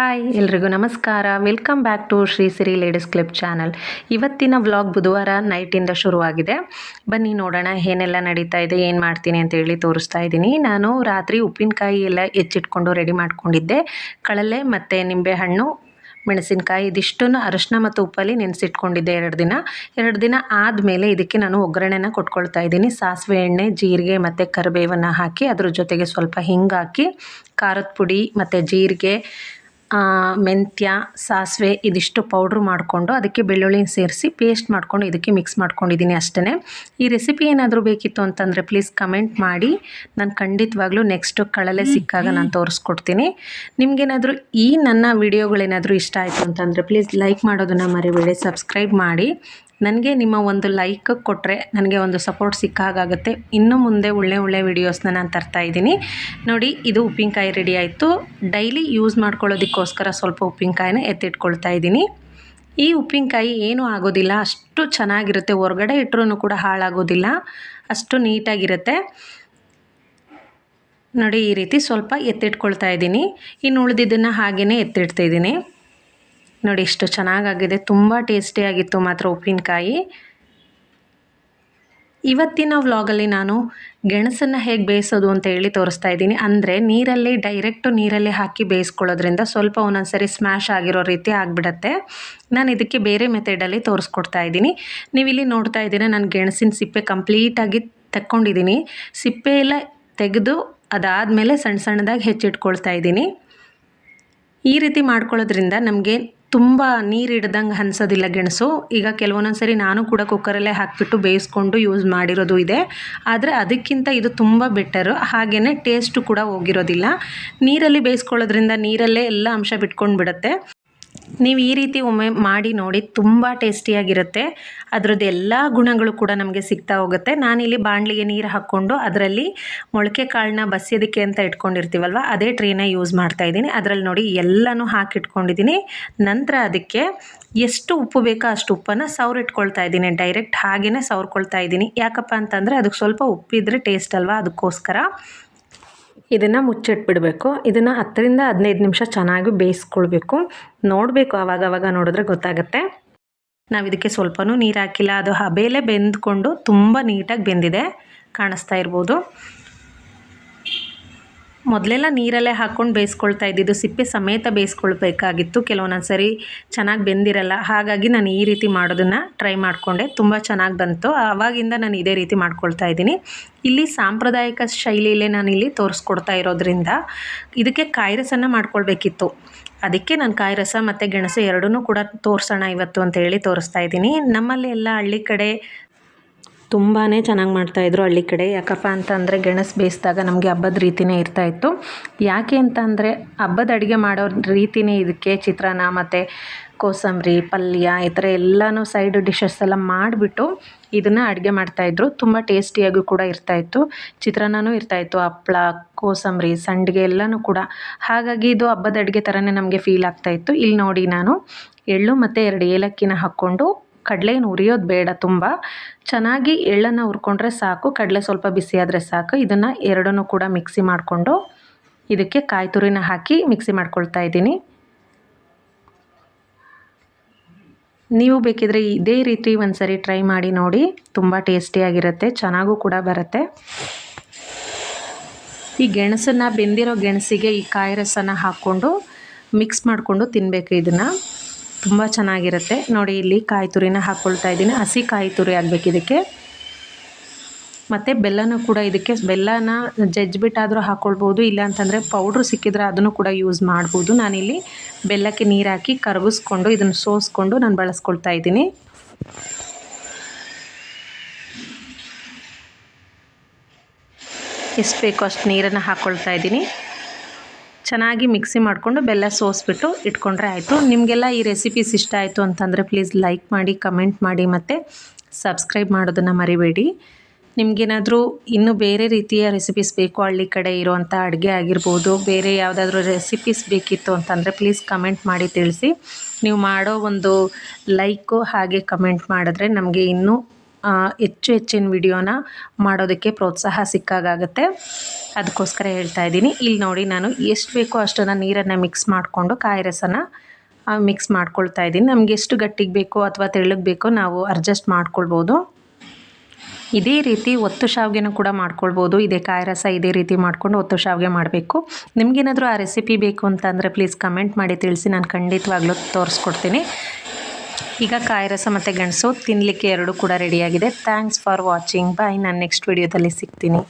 Hi ಎಲ್ರಿಗೂ ನಮಸ್ಕಾರ. Welcome back to Shri Siri ladies clip channel ಇವತ್ತಿನ ವ್ಲಾಗ್ ಬುಧವಾರ ನೈಟಿಂದ ಶುರುವಾಗಿದೆ. ಬನ್ನಿ ನೋಡೋಣ ಏನೆಲ್ಲ ನಡೀತಾ ಇದೆ, ಏನು ಮಾಡ್ತೀನಿ ಅಂತ ಹೇಳಿ ತೋರಿಸ್ತಾ ಇದ್ದೀನಿ. ನಾನು ರಾತ್ರಿ ಉಪ್ಪಿನಕಾಯಿ ಎಲ್ಲ ಹೆಚ್ಚಿಟ್ಕೊಂಡು ರೆಡಿ ಮಾಡ್ಕೊಂಡಿದ್ದೆ. ಕಳಲೆ ಮತ್ತು ನಿಂಬೆಹಣ್ಣು, ಮೆಣಸಿನಕಾಯಿ, ಇದಿಷ್ಟನ್ನು ಅರಶಿನ ಮತ್ತು ಉಪ್ಪಲ್ಲಿ ನೆನೆಸಿಟ್ಕೊಂಡಿದ್ದೆ ಎರಡು ದಿನ. ಎರಡು ದಿನ ಆದಮೇಲೆ ಇದಕ್ಕೆ ನಾನು ಒಗ್ಗರಣೆನ ಕೊಟ್ಕೊಳ್ತಾ ಇದ್ದೀನಿ. ಸಾಸಿವೆ ಎಣ್ಣೆ, ಜೀರಿಗೆ ಮತ್ತು ಕರಿಬೇವನ್ನು ಹಾಕಿ, ಅದ್ರ ಜೊತೆಗೆ ಸ್ವಲ್ಪ ಹಿಂಗೆ ಹಾಕಿ, ಖಾರದ ಪುಡಿ ಮತ್ತು ಜೀರಿಗೆ ಮೆಂತ್ಯ ಸಾಸಿವೆ ಇದಿಷ್ಟು ಪೌಡ್ರ್ ಮಾಡಿಕೊಂಡು ಅದಕ್ಕೆ ಬೆಳ್ಳುಳ್ಳಿ ಸೇರಿಸಿ ಪೇಸ್ಟ್ ಮಾಡಿಕೊಂಡು ಇದಕ್ಕೆ ಮಿಕ್ಸ್ ಮಾಡ್ಕೊಂಡಿದ್ದೀನಿ ಅಷ್ಟೇ ಈ ರೆಸಿಪಿ ಏನಾದರೂ ಬೇಕಿತ್ತು ಅಂತಂದರೆ ಪ್ಲೀಸ್ ಕಮೆಂಟ್ ಮಾಡಿ. ನಾನು ಖಂಡಿತವಾಗ್ಲೂ ನೆಕ್ಸ್ಟು ಕಳಲೆ ಸಿಕ್ಕಾಗ ನಾನು ತೋರಿಸ್ಕೊಡ್ತೀನಿ. ನಿಮಗೇನಾದರೂ ಈ ನನ್ನ ವಿಡಿಯೋಗಳೇನಾದರೂ ಇಷ್ಟ ಆಯಿತು ಅಂತಂದರೆ ಪ್ಲೀಸ್ ಲೈಕ್ ಮಾಡೋದನ್ನು ಮರಿಬೇಡಿ ಸಬ್ಸ್ಕ್ರೈಬ್ ಮಾಡಿ. ನನಗೆ ನಿಮ್ಮ ಒಂದು ಲೈಕ್ ಕೊಟ್ಟರೆ ನನಗೆ ಒಂದು ಸಪೋರ್ಟ್ ಸಿಕ್ಕಾಗುತ್ತೆ ಇನ್ನು ಮುಂದೆ ಒಳ್ಳೆ ಒಳ್ಳೆ ವೀಡಿಯೋಸ್ನ ನಾನು ತರ್ತಾ ಇದ್ದೀನಿ. ನೋಡಿ, ಇದು ಉಪ್ಪಿನಕಾಯಿ ರೆಡಿ ಆಯಿತು. ಡೈಲಿ ಯೂಸ್ ಮಾಡ್ಕೊಳ್ಳೋದಕ್ಕೋಸ್ಕರ ಸ್ವಲ್ಪ ಉಪ್ಪಿನಕಾಯಿನ ಎತ್ತಿಟ್ಕೊಳ್ತಾ ಇದ್ದೀನಿ. ಈ ಉಪ್ಪಿನಕಾಯಿ ಏನೂ ಆಗೋದಿಲ್ಲ, ಅಷ್ಟು ಚೆನ್ನಾಗಿರುತ್ತೆ. ಹೊರಗಡೆ ಇಟ್ಟರೂ ಕೂಡ ಹಾಳಾಗೋದಿಲ್ಲ. ಅಷ್ಟು ನೀಟಾಗಿರುತ್ತೆ. ನೋಡಿ, ಈ ರೀತಿ ಸ್ವಲ್ಪ ಎತ್ತಿಟ್ಕೊಳ್ತಾ ಇದ್ದೀನಿ. ಇನ್ನು ಉಳಿದಿದ್ದನ್ನು ಹಾಗೆಯೇ ಎತ್ತಿಡ್ತಾ ಇದ್ದೀನಿ. ನೋಡಿ ಎಷ್ಟು ಚೆನ್ನಾಗಾಗಿದೆ. ತುಂಬ ಟೇಸ್ಟಿಯಾಗಿತ್ತು ಮಾತ್ರ ಉಪ್ಪಿನಕಾಯಿ. ಇವತ್ತಿನ ವ್ಲಾಗಲ್ಲಿ ನಾನು ಗೆಣಸನ್ನು ಹೇಗೆ ಬೇಯಿಸೋದು ಅಂತ ಹೇಳಿ ತೋರಿಸ್ತಾ ಇದ್ದೀನಿ. ಅಂದರೆ ನೀರಲ್ಲಿ ಡೈರೆಕ್ಟು ನೀರಲ್ಲಿ ಹಾಕಿ ಬೇಯಿಸ್ಕೊಳ್ಳೋದ್ರಿಂದ ಸ್ವಲ್ಪ ಒಂದೊಂದ್ಸರಿ ಸ್ಮ್ಯಾಶ್ ಆಗಿರೋ ರೀತಿ ಆಗಿಬಿಡತ್ತೆ. ನಾನು ಇದಕ್ಕೆ ಬೇರೆ ಮೆಥಡಲ್ಲಿ ತೋರಿಸ್ಕೊಡ್ತಾ ಇದ್ದೀನಿ. ನೀವಿಲ್ಲಿ ನೋಡ್ತಾ ಇದ್ದೀರಾ, ನಾನು ಗೆಣಸಿನ ಸಿಪ್ಪೆ ಕಂಪ್ಲೀಟಾಗಿ ತಕ್ಕೊಂಡಿದ್ದೀನಿ. ಸಿಪ್ಪೆ ಎಲ್ಲ ತೆಗೆದು ಅದಾದಮೇಲೆ ಸಣ್ಣ ಸಣ್ಣದಾಗಿ ಹೆಚ್ಚಿಟ್ಕೊಳ್ತಾ ಇದ್ದೀನಿ. ಈ ರೀತಿ ಮಾಡ್ಕೊಳ್ಳೋದ್ರಿಂದ ನಮಗೆ ತುಂಬ ನೀರು ಹಿಡ್ದಂಗೆ ಅನ್ಸೋದಿಲ್ಲ ಗೆಣಸು. ಈಗ ಕೆಲವೊಂದೊಂದು ಸರಿ ನಾನು ಕೂಡ ಕುಕ್ಕರಲ್ಲೇ ಹಾಕಿಬಿಟ್ಟು ಬೇಯಿಸ್ಕೊಂಡು ಯೂಸ್ ಮಾಡಿರೋದು ಇದೆ. ಆದರೆ ಅದಕ್ಕಿಂತ ಇದು ತುಂಬ ಬೆಟರು ಹಾಗೆಯೇ ಟೇಸ್ಟು ಕೂಡ ಹೋಗಿರೋದಿಲ್ಲ. ನೀರಲ್ಲಿ ಬೇಯಿಸ್ಕೊಳ್ಳೋದ್ರಿಂದ ನೀರಲ್ಲೇ ಎಲ್ಲ ಅಂಶ ಬಿಟ್ಕೊಂಡು ಬಿಡುತ್ತೆ ನೀವು ಈ ರೀತಿ ಒಮ್ಮೆ ಮಾಡಿ ನೋಡಿ ತುಂಬ ಟೇಸ್ಟಿಯಾಗಿರುತ್ತೆ. ಅದರದ್ದು ಎಲ್ಲ ಗುಣಗಳು ಕೂಡ ನಮಗೆ ಸಿಗ್ತಾ ಹೋಗುತ್ತೆ. ನಾನಿಲ್ಲಿ ಬಾಣಲಿಗೆ ನೀರು ಹಾಕ್ಕೊಂಡು ಅದರಲ್ಲಿ ಮೊಳಕೆ ಕಾಳನ್ನ ಬಸಿಯೋದಕ್ಕೆ ಅಂತ ಇಟ್ಕೊಂಡಿರ್ತೀವಲ್ವ, ಅದೇ ಟ್ರೇನ ಯೂಸ್ ಮಾಡ್ತಾ ಇದ್ದೀನಿ. ಅದರಲ್ಲಿ ನೋಡಿ ಎಲ್ಲನೂ ಹಾಕಿಟ್ಕೊಂಡಿದ್ದೀನಿ. ನಂತರ ಅದಕ್ಕೆ ಎಷ್ಟು ಉಪ್ಪು ಬೇಕೋ ಅಷ್ಟು ಉಪ್ಪನ್ನು ಸವರಿಟ್ಕೊಳ್ತಾ ಇದ್ದೀನಿ. ಡೈರೆಕ್ಟ್ ಹಾಗೆಯೇ ಸವರ್ಕೊಳ್ತಾ ಇದ್ದೀನಿ. ಯಾಕಪ್ಪ ಅಂತಂದರೆ ಅದಕ್ಕೆ ಸ್ವಲ್ಪ ಉಪ್ಪಿದ್ರೆ ಟೇಸ್ಟ್ ಅಲ್ವಾ ಅದಕ್ಕೋಸ್ಕರ. ಇದನ್ನು ಮುಚ್ಚಿಟ್ಬಿಡಬೇಕು. ಇದನ್ನು ಹತ್ತರಿಂದ ಹದಿನೈದು ನಿಮಿಷ ಚೆನ್ನಾಗಿ ಬೇಯಿಸ್ಕೊಳ್ಬೇಕು. ನೋಡಬೇಕು ಆವಾಗ ಆವಾಗ ನೋಡಿದ್ರೆ ಗೊತ್ತಾಗುತ್ತೆ. ನಾವು ಇದಕ್ಕೆ ಸ್ವಲ್ಪನೂ ನೀರು ಹಾಕಿಲ್ಲ. ಅದು ಹಬೇಲೆ ಬೆಂದ್ಕೊಂಡು ತುಂಬ ನೀಟಾಗಿ ಬೆಂದಿದೆ. ಕಾಣಿಸ್ತಾ ಇರ್ಬೋದು. ಮೊದಲೆಲ್ಲ ನೀರಲ್ಲೇ ಹಾಕ್ಕೊಂಡು ಬೇಯಿಸ್ಕೊಳ್ತಾ ಇದ್ದಿದ್ದು. ಸಿಪ್ಪೆ ಸಮೇತ ಬೇಯಿಸ್ಕೊಳ್ಬೇಕಾಗಿತ್ತು. ಕೆಲವೊಂದೊಂದು ಸರಿ ಚೆನ್ನಾಗಿ ಬೆಂದಿರಲ್ಲ. ಹಾಗಾಗಿ ನಾನು ಈ ರೀತಿ ಮಾಡೋದನ್ನು ಟ್ರೈ ಮಾಡಿಕೊಂಡೆ. ತುಂಬ ಚೆನ್ನಾಗಿ ಬಂತು. ಆವಾಗಿಂದ ನಾನು ಇದೇ ರೀತಿ ಮಾಡ್ಕೊಳ್ತಾ ಇದ್ದೀನಿ. ಇಲ್ಲಿ ಸಾಂಪ್ರದಾಯಿಕ ಶೈಲಿಯಲ್ಲೇ ನಾನು ಇಲ್ಲಿ ತೋರಿಸ್ಕೊಡ್ತಾ ಇರೋದ್ರಿಂದ ಇದಕ್ಕೆ ಕಾಯಿ ರಸನ ಮಾಡ್ಕೊಳ್ಬೇಕಿತ್ತು. ಅದಕ್ಕೆ ನಾನು ಕಾಯಿ ರಸ ಮತ್ತು ಗೆಣಸು ಎರಡೂ ಕೂಡ ತೋರಿಸೋಣ ಇವತ್ತು ಅಂತ ಹೇಳಿ ತೋರಿಸ್ತಾ ಇದ್ದೀನಿ. ನಮ್ಮಲ್ಲಿ ಎಲ್ಲ ಹಳ್ಳಿ ಕಡೆ ತುಂಬಾ ಚೆನ್ನಾಗಿ ಮಾಡ್ತಾಯಿದ್ರು ಹಳ್ಳಿ ಕಡೆ. ಯಾಕಪ್ಪ ಅಂತಂದರೆ ಗೆಣಸು ಬೇಯಿಸಿದಾಗ ನಮಗೆ ಹಬ್ಬದ ರೀತಿಯೇ ಇರ್ತಾಯಿತ್ತು ಯಾಕೆ ಅಂತ ಅಂದರೆ ಹಬ್ಬದ ಅಡುಗೆ ಮಾಡೋ ರೀತಿಯೇ ಇದಕ್ಕೆ ಚಿತ್ರಾನ್ನ ಮತ್ತು ಕೋಸಂಬರಿ, ಪಲ್ಯ ಈ ಥರ ಎಲ್ಲನೂ ಸೈಡ್ ಡಿಶಸ್ ಎಲ್ಲ ಮಾಡಿಬಿಟ್ಟು ಇದನ್ನು ಅಡುಗೆ ಮಾಡ್ತಾಯಿದ್ರು ತುಂಬ ಟೇಸ್ಟಿಯಾಗೂ ಕೂಡ ಇರ್ತಾಯಿತ್ತು ಚಿತ್ರಾನ್ನನೂ ಇರ್ತಾಯಿತ್ತು ಹಪ್ಪಳ ಕೋಸಂಬರಿ, ಸಂಡಿಗೆ ಎಲ್ಲನೂ ಕೂಡ. ಹಾಗಾಗಿ ಇದು ಹಬ್ಬದ ಅಡುಗೆ ಥರನೇ ನಮಗೆ ಫೀಲ್ ಆಗ್ತಾಯಿತ್ತು ಇಲ್ಲಿ ನೋಡಿ ನಾನು ಎಳ್ಳು ಮತ್ತು ಎರಡು ಏಲಕ್ಕಿನ ಹಾಕ್ಕೊಂಡು ಕಡಲೆ ಉರಿಯೋದು ಬೇಡ ತುಂಬ. ಚೆನ್ನಾಗಿ ಎಳ್ಳನ್ನು ಹುರ್ಕೊಂಡ್ರೆ ಸಾಕು, ಕಡಲೆ ಸ್ವಲ್ಪ ಬಿಸಿಯಾದರೆ ಸಾಕು. ಇದನ್ನು ಎರಡನ್ನೂ ಕೂಡ ಮಿಕ್ಸಿ ಮಾಡಿಕೊಂಡು ಇದಕ್ಕೆ ಕಾಯಿ ತುರಿನ ಹಾಕಿ ಮಿಕ್ಸಿ ಮಾಡ್ಕೊಳ್ತಾ ಇದ್ದೀನಿ. ನೀವು ಬೇಕಿದ್ರೆ ಇದೇ ರೀತಿ ಒಂದು ಸರಿ ಟ್ರೈ ಮಾಡಿ ನೋಡಿ. ತುಂಬ ಟೇಸ್ಟಿಯಾಗಿರುತ್ತೆ ಚೆನ್ನಾಗೂ ಕೂಡ ಬರುತ್ತೆ. ಈ ಗೆಣಸನ್ನು, ಬೆಂದಿರೋ ಗೆಣಸಿಗೆ ಈ ಕಾಯಿ ರಸನ ಹಾಕ್ಕೊಂಡು ಮಿಕ್ಸ್ ಮಾಡಿಕೊಂಡು ತಿನ್ನಬೇಕು ಇದನ್ನು. ತುಂಬ ಚೆನ್ನಾಗಿರುತ್ತೆ. ನೋಡಿ, ಇಲ್ಲಿ ಕಾಯಿ ತುರಿನ ಹಾಕ್ಕೊಳ್ತಾ ಇದ್ದೀನಿ. ಹಸಿ ಕಾಯಿ ತುರಿ ಆಗಬೇಕು ಇದಕ್ಕೆ. ಮತ್ತು ಬೆಲ್ಲನೂ ಕೂಡ ಇದಕ್ಕೆ. ಬೆಲ್ಲನ ಜಜ್ಜಿಬಿಟ್ಟಾದರೂ ಹಾಕ್ಕೊಳ್ಬೋದು ಇಲ್ಲ ಅಂತಂದರೆ ಪೌಡ್ರ್ ಸಿಕ್ಕಿದ್ರೆ ಅದನ್ನು ಕೂಡ ಯೂಸ್ ಮಾಡ್ಬೋದು. ನಾನಿಲ್ಲಿ ಬೆಲ್ಲಕ್ಕೆ ನೀರು ಹಾಕಿ ಕರಗಿಸ್ಕೊಂಡು ಇದನ್ನು ಸೋಸ್ಕೊಂಡು ನಾನು ಬಳಸ್ಕೊಳ್ತಾ ಇದ್ದೀನಿ. ಎಷ್ಟು ಬೇಕೋ ಅಷ್ಟು ನೀರನ್ನು ಹಾಕ್ಕೊಳ್ತಾ ಇದ್ದೀನಿ. ಚೆನ್ನಾಗಿ ಮಿಕ್ಸಿ ಮಾಡಿಕೊಂಡು ಬೆಲ್ಲ ಸೋಸ್ಬಿಟ್ಟು ಇಟ್ಕೊಂಡ್ರೆ ಆಯಿತು. ನಿಮಗೆಲ್ಲ ಈ ರೆಸಿಪೀಸ್ ಇಷ್ಟ ಆಯಿತು ಅಂತಂದರೆ ಪ್ಲೀಸ್ ಲೈಕ್ ಮಾಡಿ ಕಮೆಂಟ್ ಮಾಡಿ ಮತ್ತು ಸಬ್ಸ್ಕ್ರೈಬ್ ಮಾಡೋದನ್ನು ಮರಿಬೇಡಿ. ನಿಮಗೇನಾದರೂ ಇನ್ನೂ ಬೇರೆ ರೀತಿಯ ರೆಸಿಪೀಸ್ ಬೇಕು, ಹಳ್ಳಿ ಕಡೆ ಇರೋವಂಥ ಅಡುಗೆ ಆಗಿರ್ಬೋದು, ಬೇರೆ ಯಾವುದಾದ್ರೂ ರೆಸಿಪೀಸ್ ಬೇಕಿತ್ತು ಅಂತಂದರೆ ಪ್ಲೀಸ್ ಕಮೆಂಟ್ ಮಾಡಿ ತಿಳಿಸಿ. ನೀವು ಮಾಡೋ ಒಂದು ಲೈಕು ಹಾಗೆ ಕಮೆಂಟ್ ಮಾಡಿದ್ರೆ ನಮಗೆ ಇನ್ನೂ ಹೆಚ್ಚು ಹೆಚ್ಚಿನ ವಿಡಿಯೋನ ಮಾಡೋದಕ್ಕೆ ಪ್ರೋತ್ಸಾಹ ಸಿಕ್ಕಾಗುತ್ತೆ ಅದಕ್ಕೋಸ್ಕರ ಹೇಳ್ತಾ ಇದ್ದೀನಿ. ಇಲ್ಲಿ ನೋಡಿ ನಾನು ಎಷ್ಟು ಬೇಕೋ ಅಷ್ಟನ್ನು ನೀರನ್ನು ಮಿಕ್ಸ್ ಮಾಡಿಕೊಂಡು ಕಾಯಿ ರಸನ ಮಿಕ್ಸ್ ಮಾಡ್ಕೊಳ್ತಾ ಇದ್ದೀನಿ. ನಮಗೆ ಎಷ್ಟು ಗಟ್ಟಿಗೆ ಬೇಕೋ ಅಥವಾ ತೆಳ್ಳಗೆ ಬೇಕೋ ನಾವು ಅಡ್ಜಸ್ಟ್ ಮಾಡ್ಕೊಳ್ಬೋದು. ಇದೇ ರೀತಿ ಒತ್ತು ಶಾವಿಗೆನೂ ಕೂಡ ಮಾಡ್ಕೊಳ್ಬೋದು. ಇದೇ ಕಾಯಿ ರಸ ಇದೇ ರೀತಿ ಮಾಡ್ಕೊಂಡು ಒತ್ತು ಶಾವಿಗೆ ಮಾಡಬೇಕು. ನಿಮಗೇನಾದರೂ ಆ ರೆಸಿಪಿ ಬೇಕು ಅಂತಂದರೆ ಪ್ಲೀಸ್ ಕಮೆಂಟ್ ಮಾಡಿ ತಿಳಿಸಿ. ನಾನು ಖಂಡಿತವಾಗ್ಲೂ ತೋರಿಸ್ಕೊಡ್ತೀನಿ. ಈಗ ಕಾಯಿ ರಸ ಮತ್ತು ಗೆಣಸು ತಿನ್ನಲಿಕ್ಕೆ ಎರಡು ಕೂಡ ರೆಡಿಯಾಗಿದೆ ಥ್ಯಾಂಕ್ಸ್ ಫಾರ್ ವಾಚಿಂಗ್ ಬಾಯ್ ನಾನು ನೆಕ್ಸ್ಟ್ ವಿಡಿಯೋದಲ್ಲಿ ಸಿಗ್ತೀನಿ.